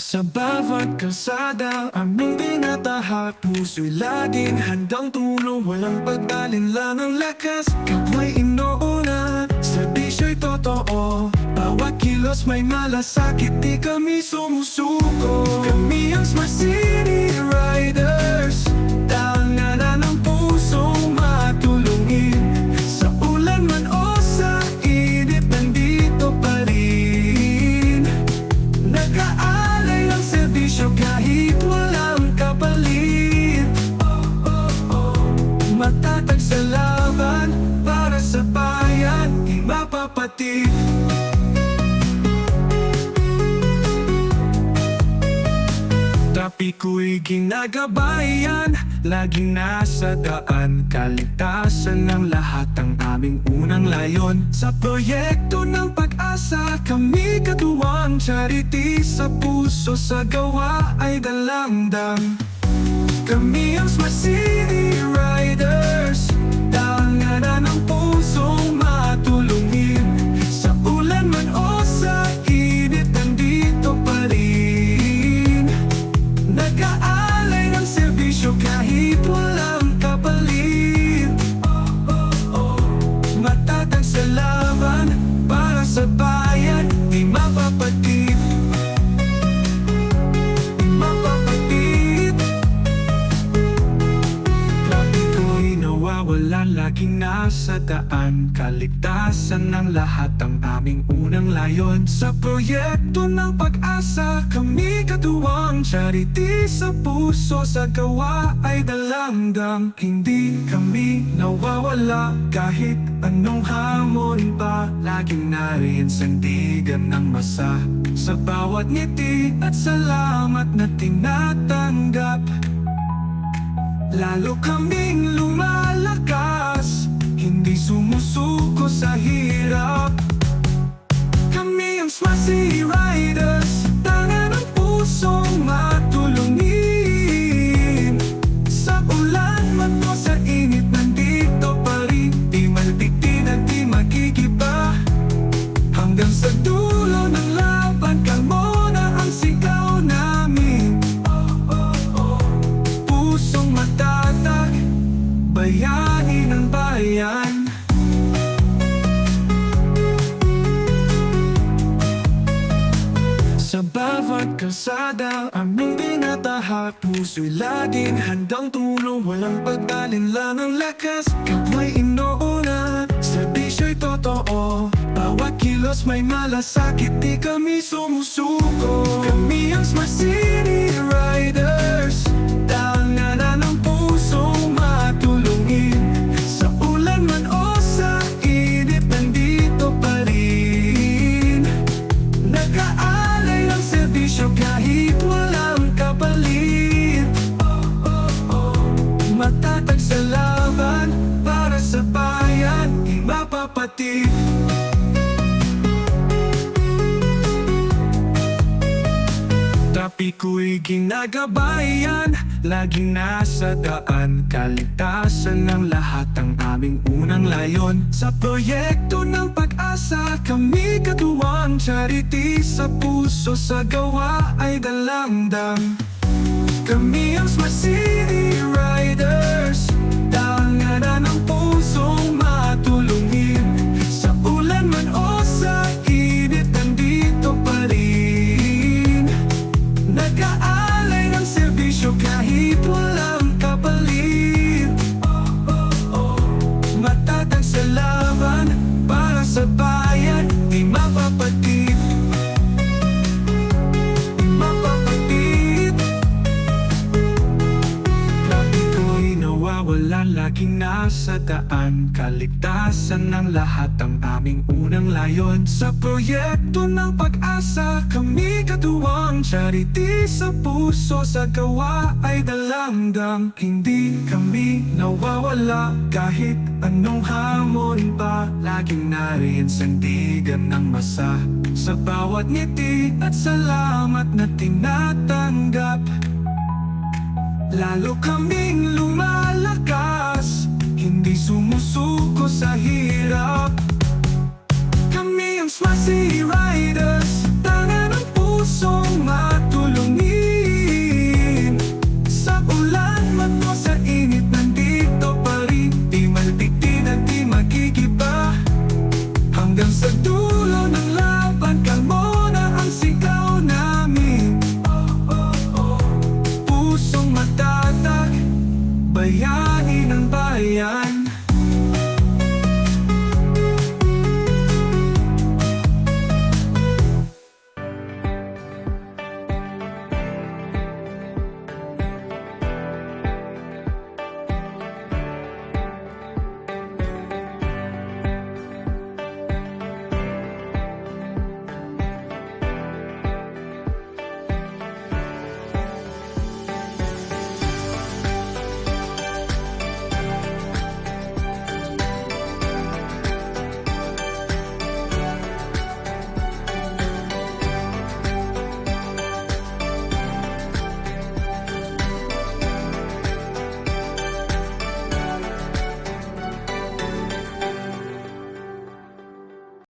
Sa bawat kalsada aming pinatahak Puso'y laging handang tulong. Walang pagdalinlang ang lakas Kapwa'y inuuna. Serbisyo'y totoo Bawat kilos may malasakit Di kami sumusuko. Kami ang Di mapapatid Tapi ko'y ginagabayan Laging nasa daan. Kaligtasan ng lahat ang aming unang layon. Sa proyekto ng pag-asa Kami katuwang charity. Sa puso sa gawa ay dalamdam Kami ang Smart nasa daan Kaligtasan ng lahat ang aming unang layon. Sa proyekto ng pag-asa Kami katuwang charity. Sa puso sa gawa ay dalamdam Hindi kami nawawala Kahit anong hamon pa. Laging nariyan sandigan ng masa Sa bawat ngiti at salamat na tinatanggap. Lalo kaming lumalakas Hindi sumusuko sa hirap kalsada aming pinatahak Puso'y laging handang tulong Walang pagdalinlang ang lakas. Kapwa'y inuuna Serbisyo'y totoo. Bawat kilos may malasakit Di kami sumusuko. Kami ang Smart City Riders Tapi ko'y ginagabayan Laging nasa daan. Kaligtasan ng lahat ang aming unang layon. Sa proyekto ng pag-asa Kami katuwang charity. Sa puso sa gawa ay dalamdam Kami ang Smart City serbisyo nasa daan Kaligtasan ng lahat ang aming unang layon. Sa proyekto ng pag-asa Kami katuwang charity. Sa puso sa gawa ay dalamdam Hindi kami nawawala Kahit anong hamon pa. Laging nariyan sandigan ng masa. Sa bawat ngiti at salamat na tinatanggap. Lalo kaming lumalakas Hindi sumusuko sa hirap. Kami ang Riders